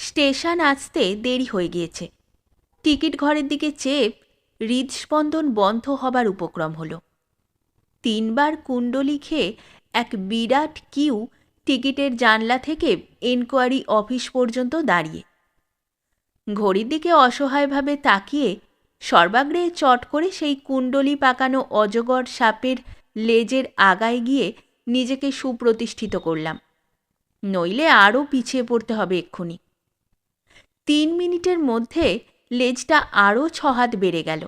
Station আসতে দেরি হয়ে গিয়েছে। টিকিট ঘরের দিকে চেয়ে হৃদস্পন্দন বন্ধ হবার উপক্রম হলো। তিনবার কুণ্ডলি খেয়ে এক বিরাট কিউ টিকিটের জানলা থেকে এনকোয়ারি অফিস পর্যন্ত দাঁড়িয়ে। ঘড়ির দিকে অসহায়ভাবে তাকিয়ে সর্বাগ্রে চট করে সেই কুণ্ডলি পাকানো অজগর সাপের লেজের আগায় গিয়ে নিজেকে সুপ্রতিষ্ঠিত করলাম। নইলে আরও পিছিয়ে পড়তে হবে এক্ষুনি। তিন মিনিটের মধ্যে লেজটা আরও ছহাত বেড়ে গেল।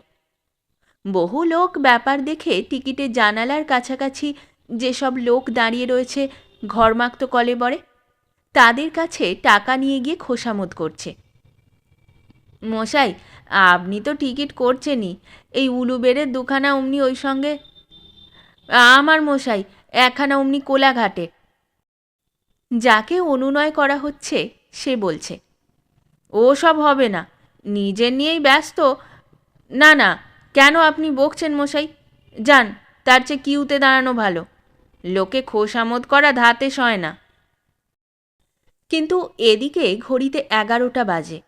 বহু লোক ব্যাপার দেখে টিকিটে জানালার কাছাকাছি যেসব লোক দাঁড়িয়ে রয়েছে ঘরমাক্ত কলেবরে তাদের কাছে টাকা নিয়ে গিয়ে খোসামত করছে। মশাই, আপনি তো টিকিট করছেনই, এই উলুবেরের দুখানা অমনি ওই সঙ্গে। আমার মশাই, একখানা অমনি কোলাঘাটে। যাকে অনুনয় করা হচ্ছে, সে বলছে ও সব হবে না। নিজের নিয়েই ব্যস্ত। না না, কেন আপনি বকছেন মশাই? যান, তার চেয়ে কিউতে দাঁড়ানো ভালো। লোকে খোসামত করা ধাতে সয় না। কিন্তু এদিকে ঘড়িতে এগারোটা বাজে।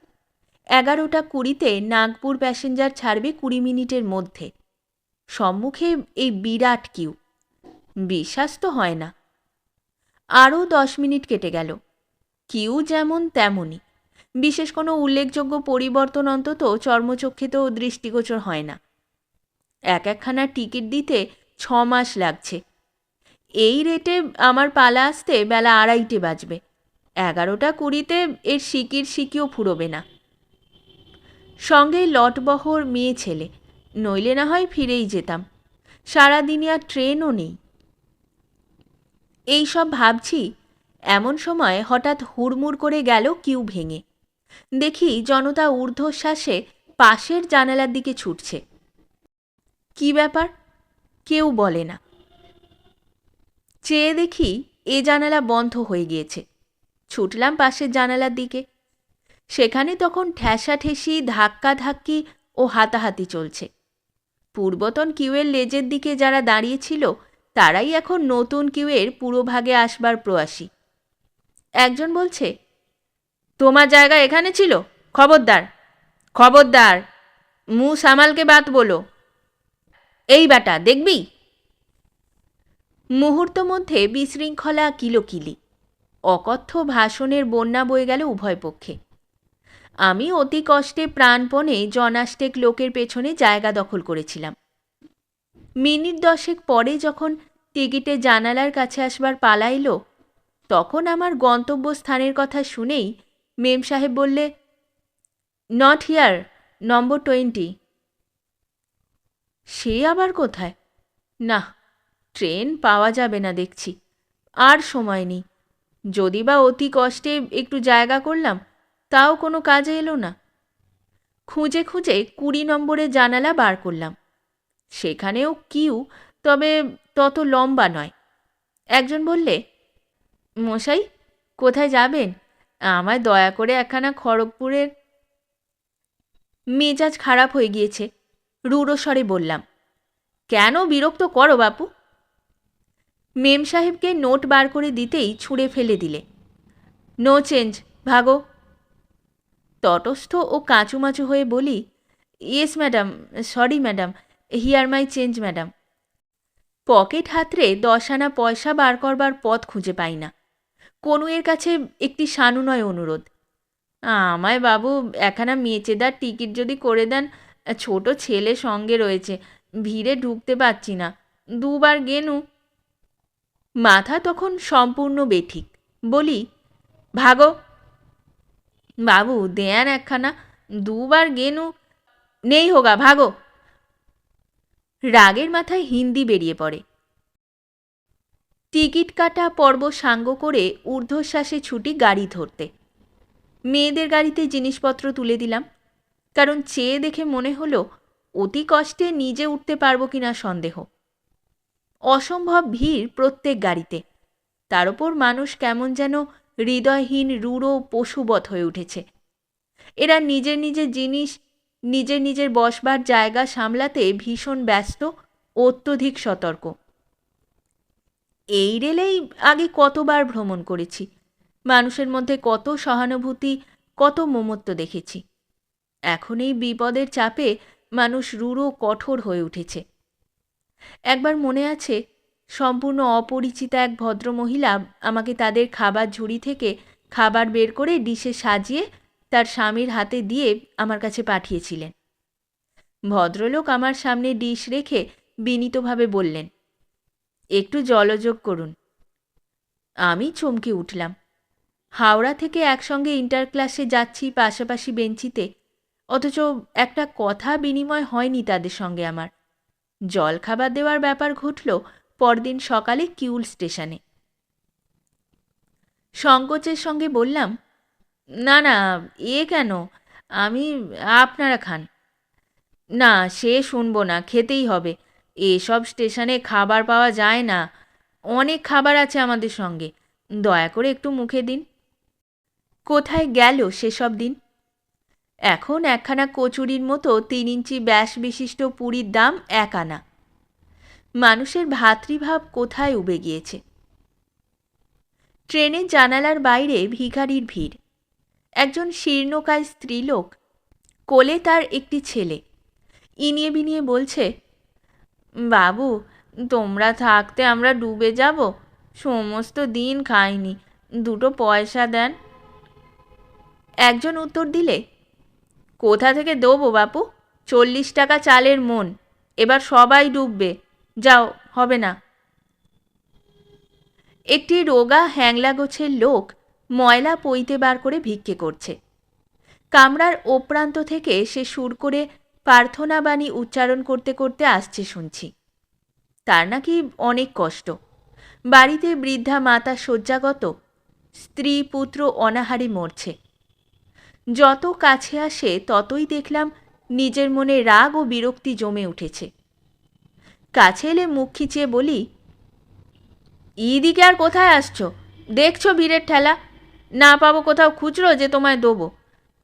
এগারোটা কুড়িতে নাগপুর প্যাসেঞ্জার ছাড়বে কুড়ি মিনিটের মধ্যে। সম্মুখে এই বিরাট কিউ। বিশ্বাস তো হয় না। আরও দশ মিনিট কেটে গেল। কিউ যেমন তেমনই। বিশেষ কোনো উল্লেখযোগ্য পরিবর্তন অন্তত চর্মচক্ষিতেও দৃষ্টিগোচর হয় না। এক একখানা টিকিট দিতে ছ মাস লাগছে। এই রেটে আমার পালা আসতে বেলা আড়াইটে বাজবে। এগারোটা কুড়িতে এর সিকির সিকিও ফুরোবে না। সঙ্গে লটবহর মেয়ে ছেলে, নইলে না হয় ফিরেই যেতাম। সারাদিনই আর ট্রেনও নেই। এই সব ভাবছি, এমন সময় হঠাৎ হুড়মুড় করে গেল কিউ ভেঙে। দেখি জনতা ঊর্ধ্বশ্বাসে পাশের জানালার দিকে ছুটছে। কি ব্যাপার? কেউ বলে না। চেয়ে দেখি এ জানালা বন্ধ হয়ে গিয়েছে। ছুটলাম পাশের জানালার দিকে। সেখানে তখন ঠেসাঠেসি, ধাক্কাধাক্কি ও হাতাহাতি চলছে। পূর্বতন কিউয়ের লেজের দিকে যারা দাঁড়িয়েছিল, তারাই এখন নতুন কিউয়ের পুরোভাগে আসবার প্রয়াসী। একজন বলছে তোমার জায়গা এখানে ছিল? খবরদার। খবরদার, মু সামালকে বাত বলো। এই বাটা, দেখবি? মুহূর্ত মধ্যে বিশৃঙ্খলা কিলোকিলি। অকথ্য ভাষণের বন্যা বয়ে গেল উভয় পক্ষে। আমি অতি কষ্টে প্রাণপণে জনাষ্টেক লোকের পেছনে জায়গা দখল করেছিলাম। মিনিট দশেক পরে যখন টিকিটে জানালার কাছে আসবার পালা এলো, তখন আমার গন্তব্যস্থানের কথা শুনেই মেম সাহেব বললে নট হিয়ার নম্বর টোয়েন্টি সে আবার কোথায়? না, ট্রেন পাওয়া যাবে না দেখছি, আর সময় নেই। যদি বা অতি কষ্টে একটু জায়গা করলাম, তাও কোনো কাজে এলো না। খুঁজে খুঁজে কুড়ি নম্বরে জানালা বার করলাম। সেখানেও কিউ, তবে তত লম্বা নয়। একজন বললে, মশাই, কোথায় যাবেন? আমায় দয়া করে একখানা খড়গপুরের মেজাজ খারাপ হয়ে গিয়েছে। রুড়ো স্বরে বললাম, কেন বিরক্ত করো বাপু? মেম সাহেবকে নোট বার করে দিতেই ছুঁড়ে ফেলে দিলে। নো চেঞ্জ ভাগো। তটস্থ ও কাঁচুমাচু হয়ে বলি yes madam sorry madam here my change madam pocket হাতরে দশ আনা পয়সা বার করবার পথ খুঁজে পাই না। কনুয়ের কাছে একটি সানুনয় অনুরোধ। আমায় বাবু, একখানা মেচেদার টিকিট যদি করে দেন, ছোট ছেলে সঙ্গে রয়েছে, ভিড়ে ঢুকতে পারছি না। দুবার গেনু। মাথা তখন সম্পূর্ণ বেঠিক। বলি, ভাগো। বাবু, দেয়ান একখানা। দুবার গেনু। নেই হোগা, ভাগো। রাগের মাথায় হিন্দি বেরিয়ে পড়ে। টিকিট কাটা পর্ব সাঙ্গ করে ঊর্ধ্বশ্বাসে ছুটি গাড়ি ধরতে। মেয়েদের গাড়িতে জিনিসপত্র তুলে দিলাম, কারণ চেয়ে দেখে মনে হলো অতি কষ্টে নিজে উঠতে পারব কিনা সন্দেহ। অসম্ভব ভিড় প্রত্যেক গাড়িতে। তার ওপর মানুষ কেমন যেন হৃদয়হীন, রূঢ় পশুবৎ হয়ে উঠেছে। এরা নিজের নিজের জিনিস, নিজের নিজের বসবার জায়গা সামলাতে ভীষণ ব্যস্ত, অত্যধিক সতর্ক। এই রেলেই আগে কতবার ভ্রমণ করেছি। মানুষের মধ্যে কত সহানুভূতি, কত মমত্ব দেখেছি। এখন এই বিপদের চাপে মানুষ রূঢ় কঠোর হয়ে উঠেছে। একবার মনে আছে, সম্পূর্ণ অপরিচিতা এক ভদ্রমহিলা আমাকে তাদের খাবার ঝুড়ি থেকে খাবার বের করে ডিশে সাজিয়ে তার স্বামীর হাতে দিয়ে আমার কাছে পাঠিয়েছিলেন। ভদ্রলোক আমার সামনে ডিশ রেখে বিনীতভাবে বললেন একটু জলযোগ করুন। আমি চমকে উঠলাম। হাওড়া থেকে একসঙ্গে ইন্টার ক্লাসে যাচ্ছি পাশাপাশি বেঞ্চিতে, অথচ একটা কথা বিনিময় হয়নি তাদের সঙ্গে আমার। জল খাবার দেওয়ার ব্যাপার ঘটল পরদিন সকালে কিউল স্টেশনে। সংকোচের সঙ্গে বললাম, না না, এ কেন? আমি, আপনারা খান। না, সে শুনব না, খেতেই হবে। এসব স্টেশনে খাবার পাওয়া যায় না। অনেক খাবার আছে আমাদের সঙ্গে। দয়া করে একটু মুখে দিন। কোথায় গেল সেসব দিন? এখন একখানা কচুরির মতো তিন ইঞ্চি ব্যাস বিশিষ্ট পুরীর দাম এক আনা। মানুষের ভাতৃভাব কোথায় উবে গিয়েছে? ট্রেনের জানালার বাইরে ভিখারির ভিড়। একজন শীর্ণকায় স্ত্রীলোক কোলে তার একটি ছেলে। ইনিয়ে বিনিয়ে বলছে বাবু, তোমরা থাকতে আমরা ডুবে যাব। সমস্ত দিন খাইনি। দুটো পয়সা দেন। একজন উত্তর দিলে, কোথা থেকে দেবো বাপু? চল্লিশ টাকা চালের মন। এবার সবাই ডুববে। যাও, হবে না। একটি রোগা হ্যাংলা গোছের লোক ময়লা পইতে বার করে ভিক্ষে করছে। কামরার ওপ্রান্ত থেকে সে সুর করে প্রার্থনাবাণী উচ্চারণ করতে করতে আসছে শুনছি। তার নাকি অনেক কষ্ট। বাড়িতে বৃদ্ধা মাতা শয্যাগত, স্ত্রী পুত্র অনাহারে মরছে। যত কাছে আসে ততই দেখলাম নিজের মনে রাগ ও বিরক্তি জমে উঠেছে। কাছে এলে মুখ খিচিয়ে বলি, ইদিকে আর কোথায় আসছো? দেখছ ভিড়ের ঠেলা? না পাবো কোথাও খুচরো যে তোমায় দেবো।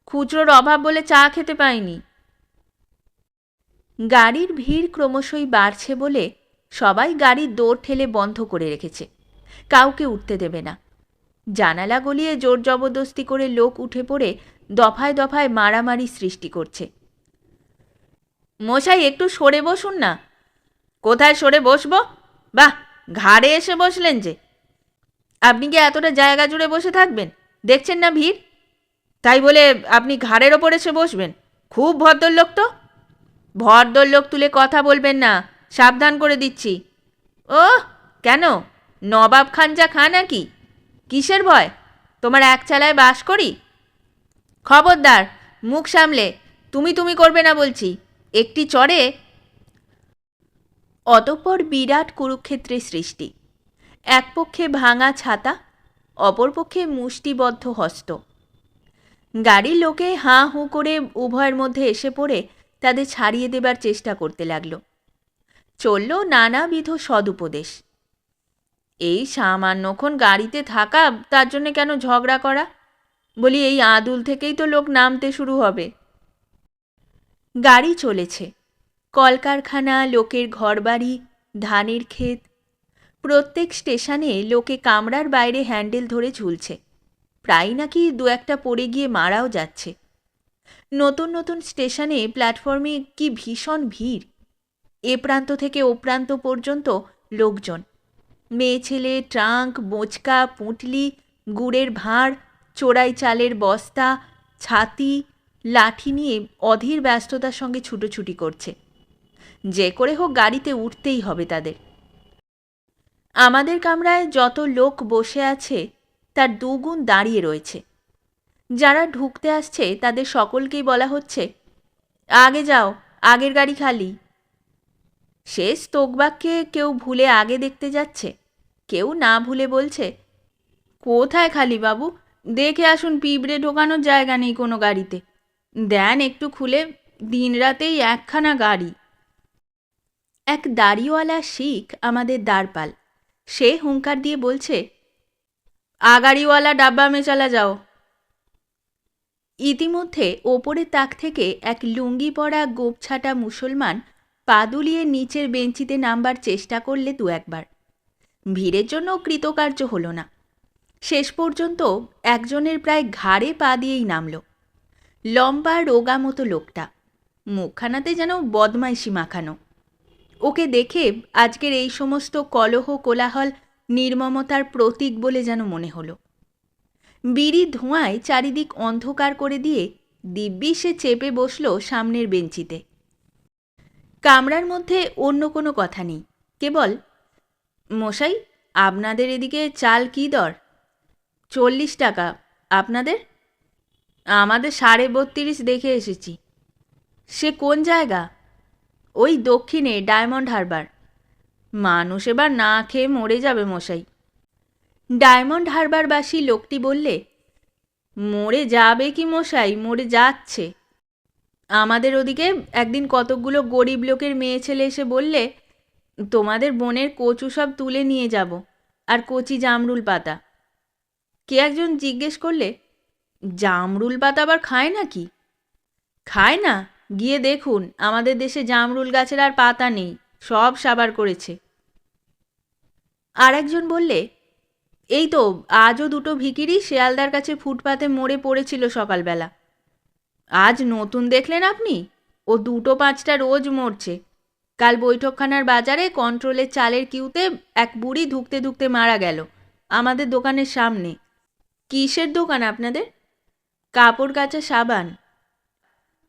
খুচরোর অভাব বলে চা খেতে পাইনি। গাড়ির ভিড় ক্রমশই বাড়ছে বলে সবাই গাড়ির দৌড় ঠেলে বন্ধ করে রেখেছে। কাউকে উঠতে দেবে না। জানালা গলিয়ে জোর জবরদস্তি করে লোক উঠে পড়ে দফায় দফায় মারামারি সৃষ্টি করছে। মশাই, একটু সরে বসুন না। কোথায় সরে বসবো? বাহ, ঘাড়ে এসে বসলেন যে। আপনি কি এতটা জায়গা জুড়ে বসে থাকবেন? দেখছেন না ভিড়? তাই বলে আপনি ঘাড়ের ওপর এসে বসবেন। খুব ভদ্রলোক তো। ভদ্রলোক তুলে কথা বলবেন না। সাবধান করে দিচ্ছি। ও কেন? নবাব খান যা খা নাকি? কিসের ভয়? তোমার এক চালায় বাস করি? খবরদার, মুখ সামলে। তুমি তুমি করবে না বলছি। একটি চড়ে অতঃপর বিরাট কুরুক্ষেত্রের সৃষ্টি। এক পক্ষে ভাঙা ছাতা অপরপক্ষে মুষ্টিবদ্ধ হস্ত। গাড়ির লোকে হাঁ হুঁ করে উভয়ের মধ্যে এসে পড়ে তাদের ছাড়িয়ে দেবার চেষ্টা করতে লাগল। চলল নানাবিধ সদুপদেশ। এই সামান্যক্ষণ গাড়িতে থাকা, তার জন্য কেন ঝগড়া করা? বলি, এই আদুল থেকেই তো লোক নামতে শুরু হবে। গাড়ি চলেছে। কলকারখানা, লোকের ঘরবাড়ি, ধানের ক্ষেত। প্রত্যেক স্টেশনে লোকে কামরার বাইরে হ্যান্ডেল ধরে ঝুলছে। প্রায় নাকি দু একটা পড়ে গিয়ে মারাও যাচ্ছে। নতুন নতুন স্টেশনে প্ল্যাটফর্মে কি ভীষণ ভিড়? এ প্রান্ত থেকে ও প্রান্ত পর্যন্ত লোকজন। মেয়ে ছেলে, ট্রাঙ্ক, বোঁচকা, পুঁটলি, গুড়ের ভাঁড়, চোরাই চালের বস্তা, ছাতি, লাঠি নিয়ে অধীর ব্যস্ততার সঙ্গে ছুটোছুটি করছে। যে করে হোক গাড়িতে উঠতেই হবে তাদের। আমাদের কামরায় যত লোক বসে আছে, তার দুগুণ দাঁড়িয়ে রয়েছে। যারা ঢুকতে আসছে, তাদের সকলকেই বলা হচ্ছে, আগে যাও, আগের গাড়ি খালি। শেষ তোকবাক্যে কেউ ভুলে আগে দেখতে যাচ্ছে, কেউ না ভুলে বলছে, কোথায় খালি বাবু? দেখে আসুন, পিঁপড়ে ঢোকানোর জায়গা নেই কোনো গাড়িতে। দেন একটু খুলে দিন রাতেই একখানা গাড়ি। এক দাড়িওয়ালা শিখ আমাদের দাঁড়পাল সে হুঙ্কার দিয়ে বলছে, আগাড়িওয়ালা ডাব্বা মে চালা যাও। ইতিমধ্যে ওপরের তাক থেকে এক লুঙ্গি পরা গোপছাটা মুসলমান পা দুলিয়ে নিচের বেঞ্চিতে নামবার চেষ্টা করলে দু একবার। ভিড়ের জন্য কৃতকার্য হলো না। শেষ পর্যন্ত একজনের প্রায় ঘাড়ে পা দিয়েই নামল। লম্বা, রোগা মতো লোকটা। মুখখানাতে যেন বদমাইশি মাখানো। ওকে দেখে আজকের এই সমস্ত কলহ, কোলাহল, নির্মমতার প্রতীক বলে যেন মনে হলো। বিড়ি ধোঁয়ায় চারিদিক অন্ধকার করে দিয়ে দিব্যি সে চেপে বসল সামনের বেঞ্চিতে। কামরার মধ্যে অন্য কোনো কথা নেই, কেবল, মশাই, আপনাদের এদিকে চাল কী দর? চল্লিশ টাকা, আপনাদের? আমাদের সাড়ে বত্রিশ দেখে এসেছি। সে কোন জায়গা? ওই দক্ষিণে ডায়মন্ড হারবার। মানুষ এবার না খেয়ে মরে যাবে মশাই। ডায়মন্ড হারবারবাসী লোকটি বললে, মরে যাবে কি মশাই? মরে যাচ্ছে। আমাদের ওদিকে একদিন কতকগুলো গরিব লোকের মেয়ে ছেলে এসে বললে, তোমাদের বোনের কচু সব তুলে নিয়ে যাব, আর কচি জামরুল পাতা। কে একজন জিজ্ঞেস করলে, জামরুল পাতা আবার খায় নাকি? খায় না, গিয়ে দেখুন, আমাদের দেশে জামরুল গাছের আর পাতা নেই, সব সাবার করেছে। আর একজন বললে এই তো, আজও দুটো ভিকিরি শেয়ালদার কাছে ফুটপাতে মরে পড়েছিল সকালবেলা। আজ নতুন দেখলেন আপনি? ও দুটো পাঁচটা রোজ মরছে। কাল বৈঠকখানার বাজারে কন্ট্রোলের চালের কিউতে এক বুড়ি ধুকতে ধুকতে মারা গেল। আমাদের দোকানের সামনে। কিসের দোকান আপনাদের? কাপড় কাচা সাবান।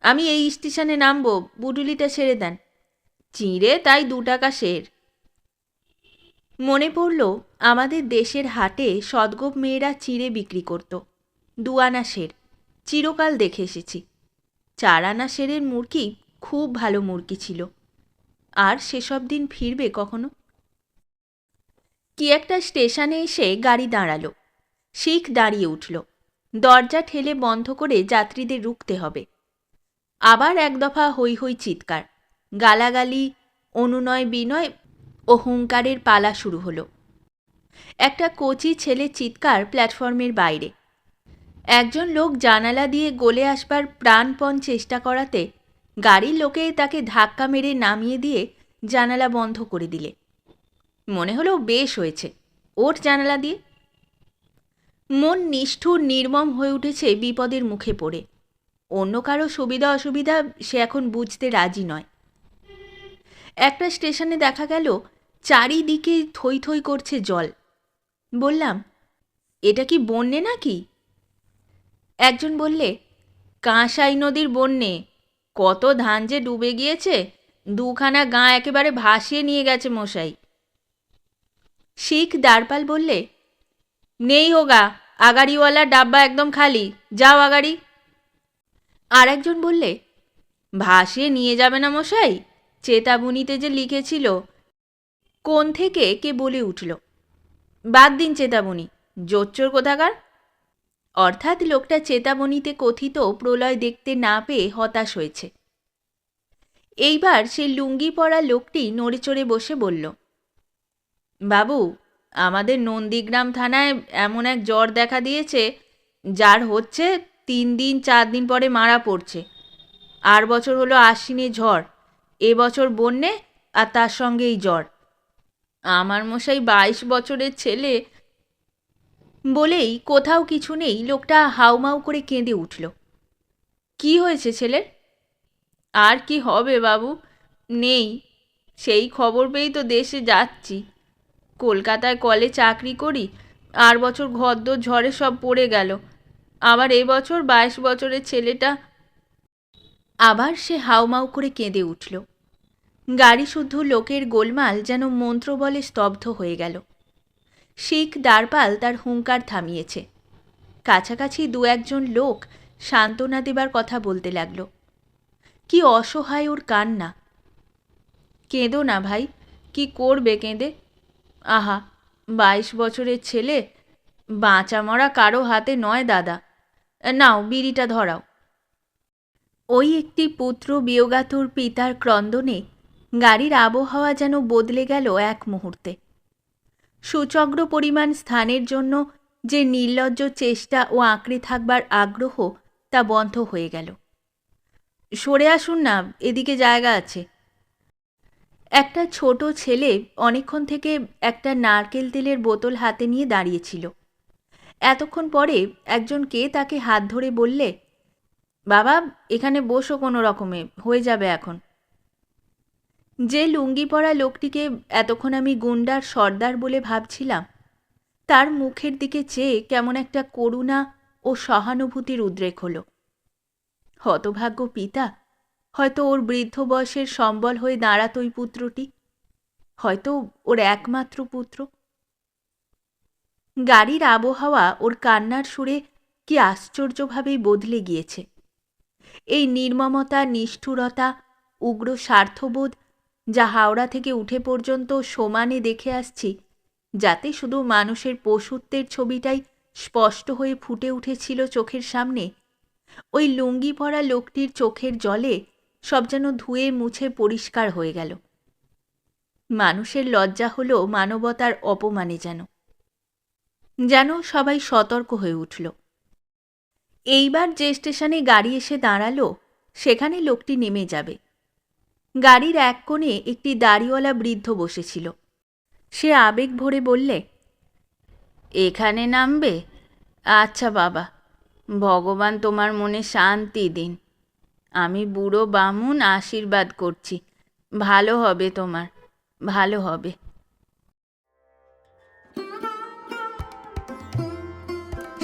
আমি এই স্টেশনে নামবো, বুটুলিটা ছেড়ে দেন। চিঁড়ে তাই দু টাকা শের মনে পড়ল আমাদের দেশের হাটে সদগোপ মেয়েরা চিঁড়ে বিক্রি করত। দুয়ানা শের চিরকাল দেখে এসেছি। চার আনা শেরের মুরগি খুব ভালো মুরগি ছিল। আর সেসব দিন ফিরবে কখনো? কি একটা স্টেশনে এসে গাড়ি দাঁড়াল। শিখ দাঁড়িয়ে উঠল। দরজা ঠেলে বন্ধ করে যাত্রীদের রুখতে হবে। আবার এক দফা হৈ হৈ চিৎকার। গালাগালি অনুনয় বিনয় ও হুঙ্কারের পালা শুরু হলো। একটা কচি ছেলে চিৎকার প্ল্যাটফর্মের বাইরে। একজন লোক জানালা দিয়ে গলে আসবার প্রাণপণ চেষ্টা করাতে গাড়ির লোকে তাকে ধাক্কা মেরে নামিয়ে দিয়ে জানালা বন্ধ করে দিলে। মনে হলো বেশ হয়েছে ওর জানালা দিয়ে। মন নিষ্ঠুর নির্মম হয়ে উঠেছে বিপদের মুখে পড়ে। অন্য কারও সুবিধা অসুবিধা সে এখন বুঝতে রাজি নয়। একটা স্টেশনে দেখা গেল, চারিদিকে থই থই করছে জল। বললাম, এটা কি বন্যে নাকি? একজন বললে, কাঁসাই নদীর বন্যে। কত ধান যে ডুবে গিয়েছে, দুখানা গাঁ একেবারে ভাসিয়ে নিয়ে গেছে মশাই। শিখ দারপাল বললে, নেই হোগা আগাড়িওয়ালা ডাব্বা একদম খালি, যাও আগাড়ি। আর একজন বললে, ভাসিয়ে নিয়ে যাবে না মশাই চেতাবনীতে যে লিখেছিল, কোন থেকে কে বলে উঠল? বাদ দিন চেতাবনী। জোচ্চোর কোথাকার? অর্থাৎ লোকটা চেতাবনীতে কথিত প্রলয় দেখতে না পেয়ে হতাশ হয়েছে। এইবার সে লুঙ্গি পরা লোকটি নড়েচড়ে বসে বলল, বাবু, আমাদের নন্দীগ্রাম থানায় এমন এক জ্বর দেখা দিয়েছে, যার হচ্ছে তিন দিন চার দিন পরে মারা পড়ছে। আর বছর হলো আশ্বিনে ঝড়। এ বছর বন্যে আর তার সঙ্গে এই জ্বর। আমার মশাই বাইশ বছরের ছেলে বলেই কোথাও কিছু নেই, লোকটা হাউমাউ করে কেঁদে উঠল। কি হয়েছে ছেলের? আর কি হবে বাবু? নেই। সেই খবর পেয়েই তো দেশে যাচ্ছি। কলকাতায় কলে চাকরি করি, আর বছর ঘরদোর ঝড়ে সব পড়ে গেল। আবার এবছর বাইশ বছরের ছেলেটা আবার সে হাউমাউ করে কেঁদে উঠল। গাড়ি শুদ্ধ লোকের গোলমাল যেন মন্ত্র বলে স্তব্ধ হয়ে গেল। শিখ দ্বারপাল তার হুঙ্কার থামিয়েছে। কাছাকাছি দু একজন লোক সান্ত্বনা দেবার কথা বলতে লাগল। কি অসহায় ওর কান্না। কেঁদো না ভাই, কি করবে কেঁদে? আহা, বাইশ বছরের ছেলে, বাঁচা মরা কারও হাতে নয় দাদা। নাও, বিড়িটা ধরাও। ওই একটি পুত্র বিয়োগাতুর পিতার ক্রন্দনে গাড়ির আবহাওয়া যেন বদলে গেল এক মুহূর্তে। সুচগ্র পরিমাণ স্থানের জন্য যে নির্লজ্জ চেষ্টা ও আঁকড়ে থাকবার আগ্রহ তা বন্ধ হয়ে গেল। সরে আসুন না, এদিকে জায়গা আছে। একটা ছোট ছেলে অনেকক্ষণ থেকে একটা নারকেল তেলের বোতল হাতে নিয়ে দাঁড়িয়েছিল। এতক্ষণ পরে একজন কে তাকে হাত ধরে বললে, বাবা, এখানে বসো কোনো রকমে, হয়ে যাবে এখন। যে লুঙ্গি পরা লোকটিকে এতক্ষণ আমি গুন্ডার সর্দার বলে ভাবছিলাম, তার মুখের দিকে চেয়ে কেমন একটা করুণা ও সহানুভূতির উদ্রেক হলো। হতভাগ্য পিতা, হয়তো ওর বৃদ্ধ বয়সের সম্বল হয়ে দাঁড়াত ওই পুত্রটি, হয়তো ওর একমাত্র পুত্র। গাড়ির আবহাওয়া ওর কান্নার সুরে কি আশ্চর্যভাবেই বদলে গিয়েছে। এই নির্মমতা, নিষ্ঠুরতা, উগ্র স্বার্থবোধ যা হাওড়া থেকে উঠে পর্যন্ত সমানে দেখে আসছি, যাতে শুধু মানুষের পশুত্বের ছবিটাই স্পষ্ট হয়ে ফুটে উঠেছিল চোখের সামনে। ওই লুঙ্গি পরা লোকটির চোখের জলে সব যেন ধুয়ে মুছে পরিষ্কার হয়ে গেল। মানুষের লজ্জা হলো মানবতার অপমানে যেন। যেন সবাই সতর্ক হয়ে উঠল। এইবার যে স্টেশনে গাড়ি এসে দাঁড়াল, সেখানে লোকটি নেমে যাবে। গাড়ির এক কোণে একটি দাড়িওয়ালা বৃদ্ধ বসেছিল। সে আবেগ ভরে বললে, এখানে নামবে? আচ্ছা বাবা, ভগবান তোমার মনে শান্তি দিন। আমি বুড়ো বামুন আশীর্বাদ করছি। ভালো হবে তোমার, ভালো হবে।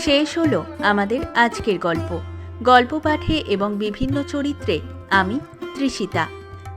শেষ হলো আমাদের আজকের গল্প। গল্প পাঠে এবং বিভিন্ন চরিত্রে আমি তৃষিতা